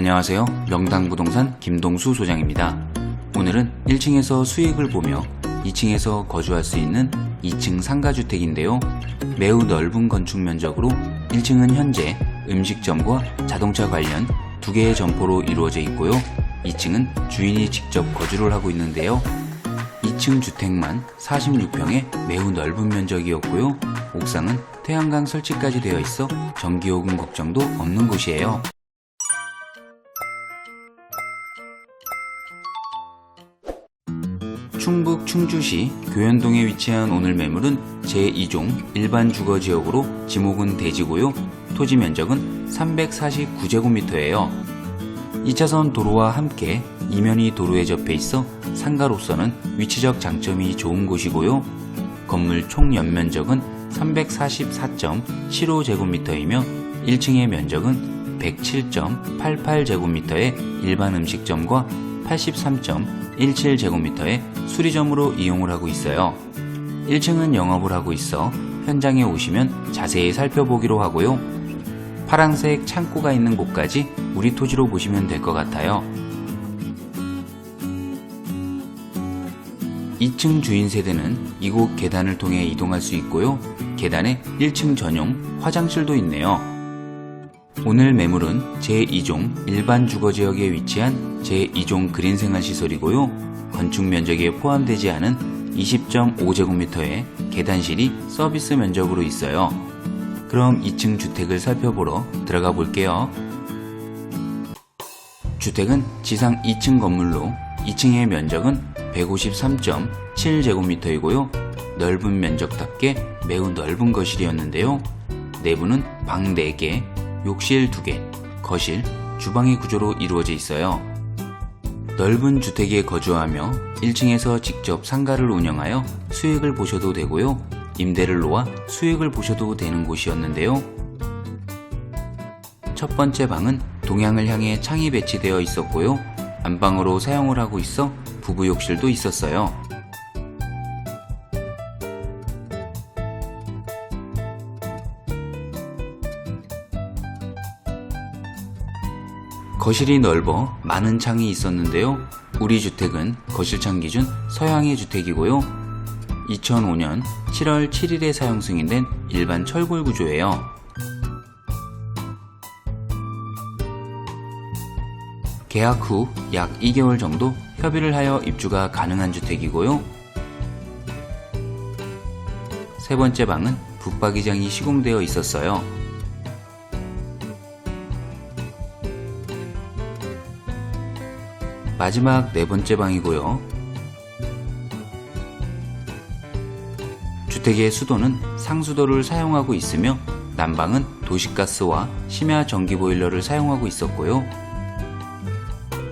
안녕하세요. 명당부동산 김동수 소장입니다. 오늘은 1층에서 수익을 보며 2층에서 거주할 수 있는 2층 상가주택인데요. 매우 넓은 건축 면적으로 1층은 현재 음식점과 자동차 관련 두 개의 점포로 이루어져 있고요. 2층은 주인이 직접 거주를 하고 있는데요. 2층 주택만 46평에 매우 넓은 면적이었고요. 옥상은 태양광 설치까지 되어 있어 전기요금 걱정도 없는 곳이에요. 충북 충주시 교현동에 위치한 오늘 매물은 제2종 일반 주거지역으로 지목은 대지고요. 토지 면적은 349제곱미터예요. 2차선 도로와 함께 이면이 도로에 접해 있어 상가로서는 위치적 장점이 좋은 곳이고요. 건물 총 연면적은 344.75제곱미터이며 1층의 면적은 107.88제곱미터의 일반 음식점과 83.17제곱미터의 수리점으로 이용을 하고 있어요. 1층은 영업을 하고 있어 현장에 오시면 자세히 살펴보기로 하고요. 파란색 창고가 있는 곳까지 우리 토지로 보시면 될 것 같아요. 2층 주인 세대는 이곳 계단을 통해 이동할 수 있고요. 계단에 1층 전용 화장실도 있네요. 오늘 매물은 제2종 일반 주거지역에 위치한 제2종 그린생활시설이고요. 건축 면적에 포함되지 않은 20.5제곱미터의 계단실이 서비스 면적으로 있어요. 그럼 2층 주택을 살펴보러 들어가 볼게요. 주택은 지상 2층 건물로 2층의 면적은 153.7제곱미터이고요. 넓은 면적답게 매우 넓은 거실이었는데요. 내부는 방 4개, 욕실 2개, 거실, 주방의 구조로 이루어져 있어요. 넓은 주택에 거주하며 1층에서 직접 상가를 운영하여 수익을 보셔도 되고요. 임대를 놓아 수익을 보셔도 되는 곳이었는데요. 첫 번째 방은 동향을 향해 창이 배치되어 있었고요. 안방으로 사용을 하고 있어 부부 욕실도 있었어요. 거실이 넓어 많은 창이 있었는데요. 우리 주택은 거실창 기준 서양의 주택이고요. 2005년 7월 7일에 사용 승인된 일반 철골 구조예요. 계약 후 약 2개월 정도 협의를 하여 입주가 가능한 주택이고요. 세 번째 방은 붙박이장이 시공되어 있었어요. 마지막 네 번째 방이고요. 주택의 수도는 상수도를 사용하고 있으며 난방은 도시가스와 심야 전기 보일러를 사용하고 있었고요.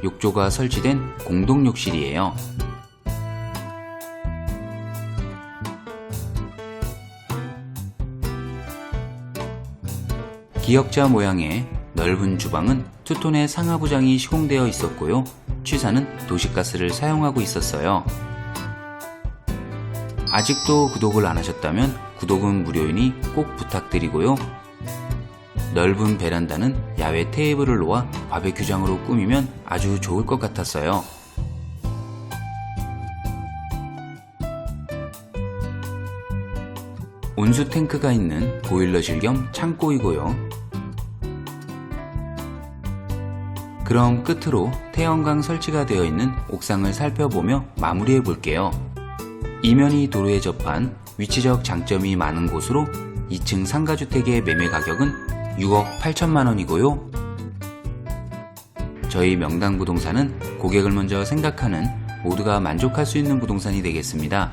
욕조가 설치된 공동 욕실이에요. 기역자 모양의 넓은 주방은 투톤의 상하부장이 시공되어 있었고요. 취사는 도시가스를 사용하고 있었어요. 아직도 구독을 안 하셨다면 구독은 무료이니 꼭 부탁드리고요. 넓은 베란다는 야외 테이블을 놓아 바베큐장으로 꾸미면 아주 좋을 것 같았어요. 온수 탱크가 있는 보일러실 겸 창고이고요. 그럼 끝으로 태양광 설치가 되어 있는 옥상을 살펴보며 마무리해 볼게요. 이면이 도로에 접한 위치적 장점이 많은 곳으로 2층 상가주택의 매매 가격은 6억 8천만 원이고요. 저희 명당 부동산은 고객을 먼저 생각하는 모두가 만족할 수 있는 부동산이 되겠습니다.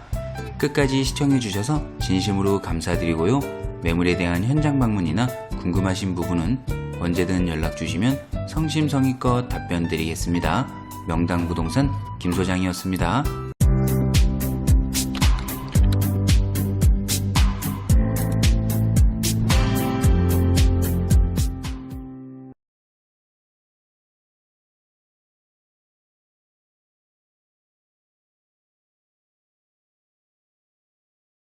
끝까지 시청해 주셔서 진심으로 감사드리고요. 매물에 대한 현장 방문이나 궁금하신 부분은 언제든 연락 주시면 성심성의껏 답변 드리겠습니다. 명당 부동산 김 소장이었습니다.